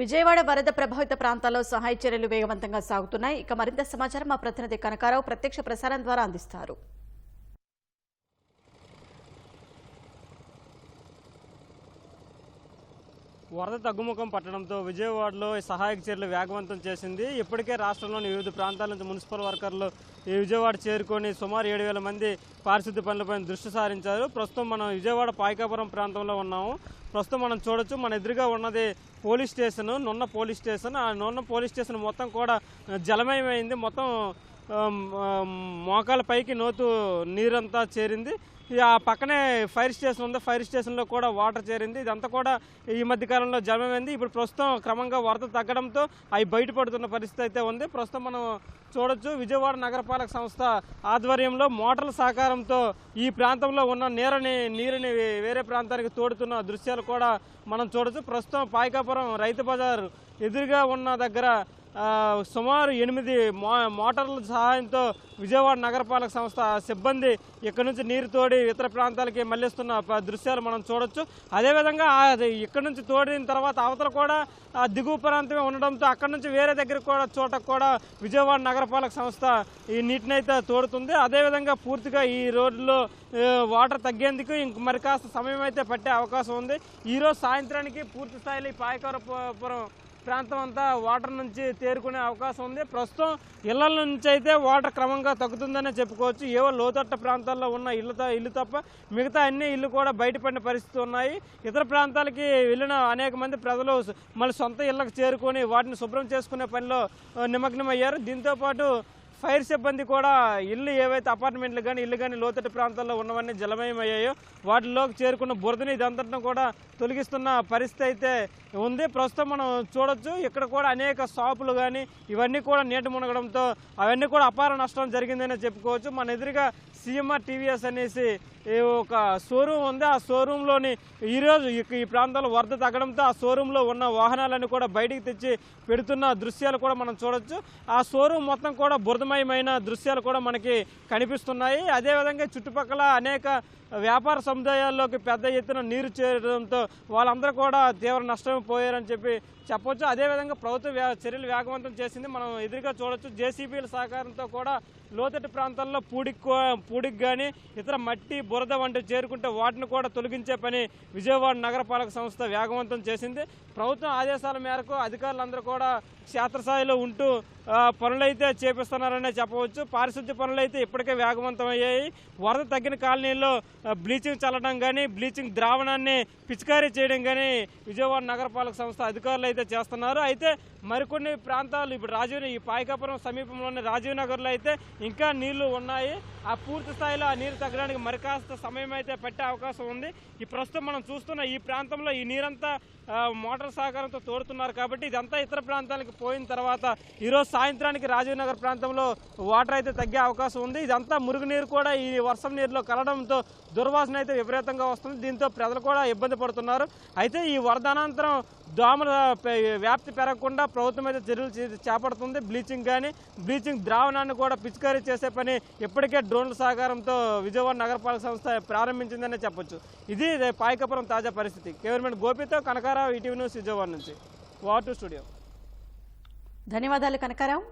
విజయవాడ వరద ప్రభావిత ప్రాంతాల్లో సహాయ చర్యలు వేగవంతంగా సాగుతున్నాయి. ఇక మరింత సమాచారం మా ప్రతినిధి కనకారావు ప్రత్యక్ష ప్రసారం ద్వారా అందిస్తారు. వరద తగ్గుముఖం పట్టడంతో విజయవాడలో సహాయక చర్యలు వేగవంతం చేసింది. ఇప్పటికే రాష్ట్రంలోని వివిధ ప్రాంతాల నుంచి మున్సిపల్ వర్కర్లు ఈ విజయవాడ చేరుకొని సుమారు ఏడు వేల మంది పారిశుద్ధ్య పనులపై దృష్టి సారించారు. ప్రస్తుతం మనం విజయవాడ పాయకాపురం ప్రాంతంలో ఉన్నాము. ప్రస్తుతం మనం చూడొచ్చు మన ఎదురుగా ఉన్నది police station Nunna police station. ఆ నున్న పోలీస్ స్టేషన్ మొత్తం కూడా జలమయమైంది. మొత్తం మోకాల పైకి నోతు నీరంతా చేరింది. పక్కనే ఫైర్ స్టేషన్ ఉంది. ఫైర్ స్టేషన్లో కూడా వాటర్ చేరింది. ఇదంతా కూడా ఈ మధ్య కాలంలో జలమైంది ఇప్పుడు ప్రస్తుతం క్రమంగా వరద తగ్గడంతో అవి బయటపడుతున్న పరిస్థితి అయితే ఉంది. ప్రస్తుతం మనం చూడొచ్చు. విజయవాడ నగరపాలక సంస్థ ఆధ్వర్యంలో మోటార్ల సహకారంతో ఈ ప్రాంతంలో ఉన్న నీరని నీరుని వేరే ప్రాంతానికి తోడుతున్న దృశ్యాలు కూడా మనం చూడొచ్చు. ప్రస్తుతం పాయకాపురం రైతు బజార్ ఎదురుగా ఉన్న దగ్గర సుమారు ఎనిమిది మో మోటార్ల సహాయంతో విజయవాడ నగరపాలక సంస్థ సిబ్బంది ఇక్కడ నుంచి నీరు తోడి ఇతర ప్రాంతాలకి మళ్ళిస్తున్న దృశ్యాలు మనం చూడొచ్చు. అదేవిధంగా అది ఇక్కడ నుంచి తోడిన తర్వాత అవతల కూడా దిగువ ప్రాంతమే ఉండడంతో అక్కడ నుంచి వేరే దగ్గర కూడా చోట కూడా విజయవాడ నగరపాలక సంస్థ ఈ నీటిని అయితే తోడుతుంది. అదేవిధంగా పూర్తిగా ఈ రోడ్లో వాటర్ తగ్గేందుకు ఇంక మరి కాస్త సమయం అయితే పట్టే అవకాశం ఉంది. ఈరోజు సాయంత్రానికి పూర్తి స్థాయిలో ఈ పాయకరపురం ప్రాంతం అంతా వాటర్ నుంచి తేరుకునే అవకాశం ఉంది. ప్రస్తుతం ఇళ్ళ నుంచి అయితే వాటర్ క్రమంగా తగ్గుతుందనే చెప్పుకోవచ్చు. ఏవో లోతట్ట ప్రాంతాల్లో ఉన్న ఇల్లు ఇల్లు తప్ప మిగతా అన్ని ఇల్లు కూడా బయటపడిన పరిస్థితి ఉన్నాయి. ఇతర ప్రాంతాలకి వెళ్ళిన అనేక మంది ప్రజలు మళ్ళీ సొంత ఇళ్ళకు చేరుకొని వాటిని శుభ్రం చేసుకునే పనిలో నిమగ్నమయ్యారు. దీంతో పాటు ఫైర్ సిబ్బంది కూడా ఇల్లు ఏవైతే అపార్ట్మెంట్లు కానీ ఇల్లు కానీ లోతట్టు ప్రాంతాల్లో ఉన్నవన్నీ జలమయమయ్యాయో వాటిలోకి చేరుకున్న బురదని ఇదంతటిని కూడా తొలగిస్తున్న పరిస్థితి అయితే ఉంది. ప్రస్తుతం మనం చూడొచ్చు ఇక్కడ కూడా అనేక షాపులు కానీ ఇవన్నీ కూడా నీట మునగడంతో అవన్నీ కూడా అపార నష్టం జరిగిందనే చెప్పుకోవచ్చు. మన ఎదురుగా సిఎంఆర్ టీవీఎస్ అనేసి ఒక షోరూమ్ ఉంది. ఆ షోరూంలోని ఈరోజు ఈ ప్రాంతంలో వరద తగ్గడంతో ఆ షోరూంలో ఉన్న వాహనాలన్నీ కూడా బయటికి తెచ్చి పెడుతున్న దృశ్యాలు కూడా మనం చూడొచ్చు. ఆ షోరూమ్ మొత్తం కూడా బురదమయమైన దృశ్యాలు కూడా మనకి కనిపిస్తున్నాయి. అదేవిధంగా చుట్టుపక్కల అనేక వ్యాపార సముదాయాల్లోకి పెద్ద ఎత్తున నీరు చేరడంతో వాళ్ళందరూ కూడా తీవ్ర నష్టం పోయారని చెప్పి చెప్పొచ్చు. అదేవిధంగా ప్రభుత్వ చర్యలు వేగవంతం చేసింది మనం ఎదురుగా చూడొచ్చు. జేసీబీల సహకారంతో కూడా లోతట్టు ప్రాంతాల్లో పూడికి పూడికి కానీ ఇతర మట్టి బురద వంటివి చేరుకుంటే వాటిని కూడా తొలగించే పని విజయవాడ నగరపాలక సంస్థ వేగవంతం చేసింది. ప్రభుత్వం ఆదేశాల మేరకు అధికారులందరూ కూడా క్షేత్రస్థాయిలో ఉంటూ పనులైతే చేపిస్తున్నారనే చెప్పవచ్చు. పారిశుద్ధ్య పనులు అయితే ఇప్పటికే వేగవంతం అయ్యాయి వరద తగ్గిన కాలనీల్లో బ్లీచింగ్ చల్లడం కానీ బ్లీచింగ్ ద్రావణాన్ని పిచికారీ చేయడం కానీ విజయవాడ నగరపాలక సంస్థ అధికారులు అయితే చేస్తున్నారు. అయితే మరికొన్ని ప్రాంతాలు ఇప్పుడు రాజీవ్ ఈ పాయకాపురం సమీపంలోని రాజీవ్ నగర్లో అయితే ఇంకా నీళ్ళు ఉన్నాయి. ఆ పూర్తి స్థాయిలో ఆ నీరు తగ్గడానికి మరి కాస్త సమయం అయితే పెట్టే అవకాశం ఉంది. ఈ ప్రస్తుతం మనం చూస్తున్న ఈ ప్రాంతంలో ఈ నీరంతా మోటార్ సహకారంతో తోడుతున్నారు కాబట్టి ఇదంతా ఇతర ప్రాంతాలకు పోయిన తర్వాత ఈరోజు సాయంత్రానికి రాజీవ్ నగర్ ప్రాంతంలో వాటర్ అయితే తగ్గే అవకాశం ఉంది. ఇదంతా మురుగునీరు కూడా ఈ వర్షం నీరులో కలడంతో దుర్వాసన అయితే విపరీతంగా వస్తుంది. దీంతో ప్రజలు కూడా ఇబ్బంది పడుతున్నారు. అయితే ఈ వరదానంతరం దోమల వ్యాప్తి పెరగకుండా ప్రభుత్వం అయితే చర్యలు చేపడుతుంది. బ్లీచింగ్ కానీ బ్లీచింగ్ ద్రావణాన్ని కూడా పిచికారీ చేసే పని ఇప్పటికే డ్రోన్ల సహకారంతో విజయవాడ నగరపాలక సంస్థ ప్రారంభించిందనే చెప్పొచ్చు. ఇది పాయకపురం తాజా పరిస్థితి. గవర్నమెంట్ గోపితో కనకారావు ఈటీవీ న్యూస్ విజయవాడ నుంచి. Water studio. ధన్యవాదాలు కనకారావు.